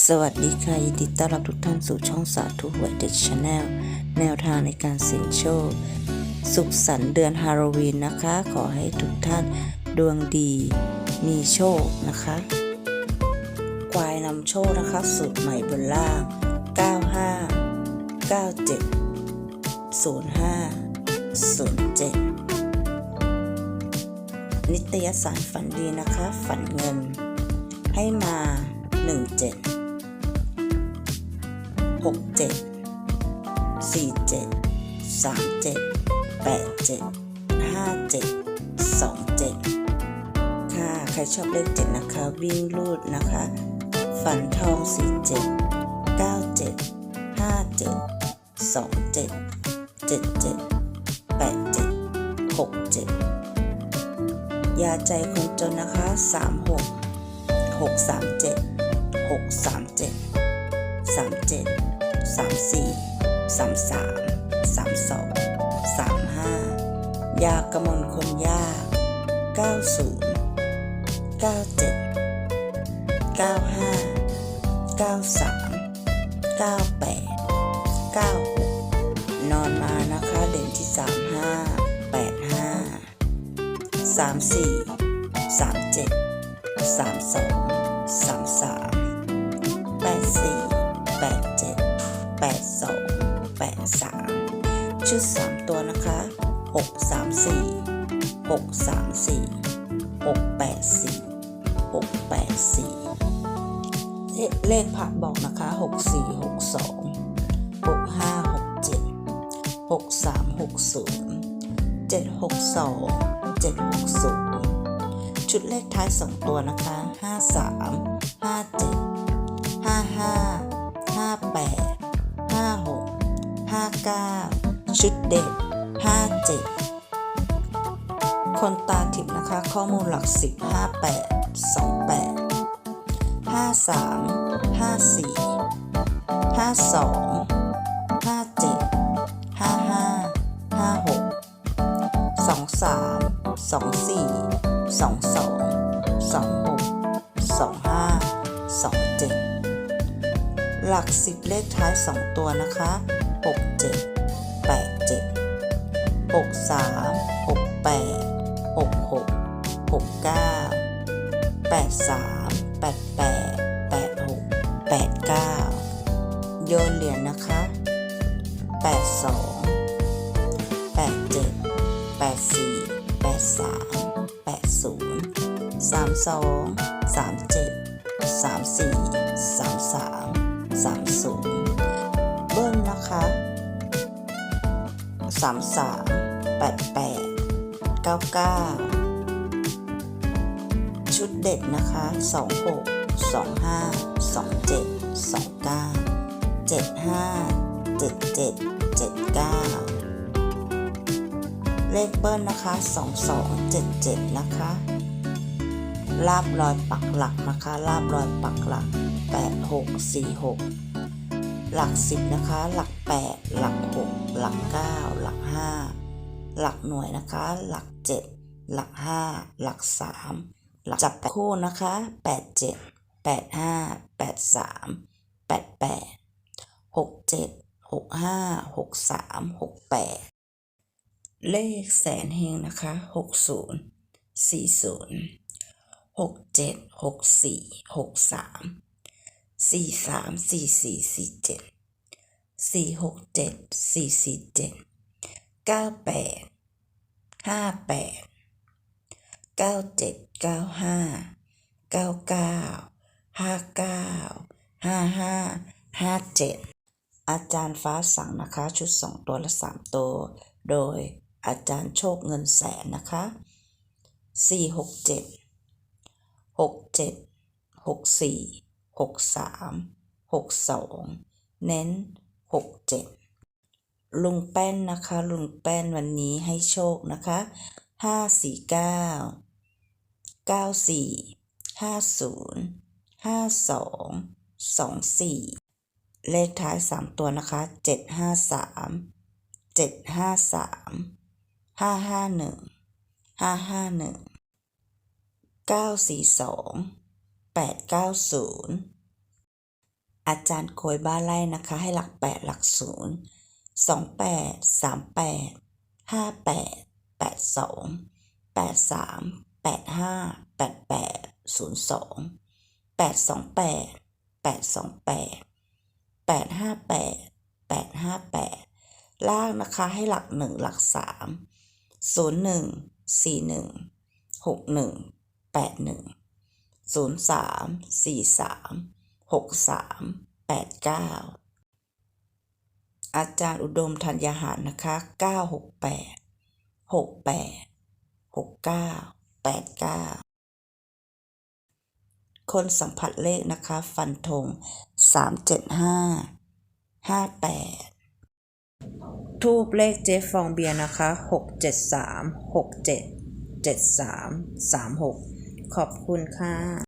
สวัสดีค่ะยินดีต้อนรับทุกท่านสู่ช่องสาธุหวยเด็กชาแนลแนวทางในการเสี่ยงโชค สุขสันต์เดือนฮาโลวีนนะคะ ขอให้ทุกท่านดวงดีมีโชคนะคะ ควายนำโชคนะคะสูตรใหม่บนล่าง 95 97 05 07 นิตยสารฝันดีนะคะ ฝันเงินให้มา 17 67 47 37 87 57 27 ค่ะ ใครชอบเลข 7 นะคะ วิ่งรูดนะคะ ฝันทอง 47 97 57 27 77 87 67 ยาใจคนจนนะคะ 36หกสามเจ็ดหก สามสี่สามสามสามสองสามห้ายากระมลคนยากเก้าศูนย์เก้าเจ็ดเก้าห้าเก้าสามเก้าแปดเก้าหกนอนมานะคะเด่นที่สามห้าแปดห้าสามสี่สามเจ็ดสามสองสามสามแปดสี่แปด เจ็ดแปดสองแปดสามชุดสามตัวนะคะหกสามสี่หกสามสี่หกแปดสี่หกแปดสี่เลขเลขผักบอกนะคะหกสี่หกสองหกห้าหกเจ็ดหกสามหกศูนย์เจ็ดหกสองเจ็ดหกศูนย์ชุดเลขท้าย 2 ตัวนะคะ 53 57 55 58 59 ชุดเด็ด 57 คนตาทิพย์นะคะข้อมูลหลัก 10 58 28 53 54 52 57 55 56สองสามสองสี่สองสองสองหกสองห้าสองเจ็ดหลักสิบเลขท้ายสองตัวนะคะ หกสามหกแปดหกหกหกเก้าแปดสามแปดแปดแปดหกแปดเก้าโยนเหรียญนะคะแปดสองแปดเจ็ดแปดสี่แปดสามแปดศูนย์สามสองสามเจ็ดสามสี่สามสามสามศูนย์เบิ้ลนะคะสามสาม แปดแปดเก้าเก้าชุดเด็ดนะคะสองหกสองห้าสองเจ็ดสองเก้าเจ็ดห้าเจ็ดเจ็ดเจ็ดเก้าเลขเบิ้ลนะคะ 2277 นะคะ ลาบลอยปักหลักนะคะ ลาบลอยปักหลัก 8646 หลัก 10 นะคะ หลัก 8 หลัก 6 หลัก 9 หลัก 5 หลักหน่วยนะคะ หลัก 7 หลัก 5 หลัก 3 หลักจับคู่นะคะ 87 85 83 88 67 65 63 68 เลขแสนเฮงนะคะหกศูนย์สี่ศูนย์ห กเจ็ดหกสี่หกสามสี่สามสี่สี่สี่เจ็ดสี่หกเจ็ดสี่สี่เจ็ดเก้าแปดห้าแปดเก้าเจ็ดเก้าห้าเก้าเก้าห้าเก้าห้าห้าห้าเจ็ดอาจารย์ฟ้าสั่งนะคะชุดสองตัวและสามตัว โดยอาจารย์โชคเงินแสนนะคะสี่หกเจ็ดหกเจ็ดหกสี่หกสามหกสองเน้นหกเจ็ด ลุงแป้นนะคะ ลุงแป้นวันนี้ให้โชคนะคะห้าสี่เก้าเก้าสี่ห้าศูนย์ห้าสองสองสี่เลขท้าย3ตัวนะคะ753 753 551 551 942 890อาจารย์โกยบ้าหนไล่นะคะให้หลักแปดหนย์สองแปดสามแปดห้าแปดแปดสองแปดสามแปดห้าศูนย์องแปดสองแปดแปดสองแปดแปดห้าแปดแปดห้าแปดล่างนะคะให้หลักหนึ่งหลักศูนย์ หนึ่งสี่หนึ่งหกหนึ่งแปดหนึ่งศูนย์สามสี่สามหกสามแปดเก้า อาจารย์อุดมธัญญาหารนะคะเก้าหกแปดหกแปดหกเก้าแปดเก้าคนสัมผัสเลขนะคะ ฟันธงสามเจ็ดห้าห้าแปดทูบเลขเจฟองเบียร์นะคะหกเจ็ดสามหกเจ็ดเจ็ดสามสามหกขอบคุณค่ะ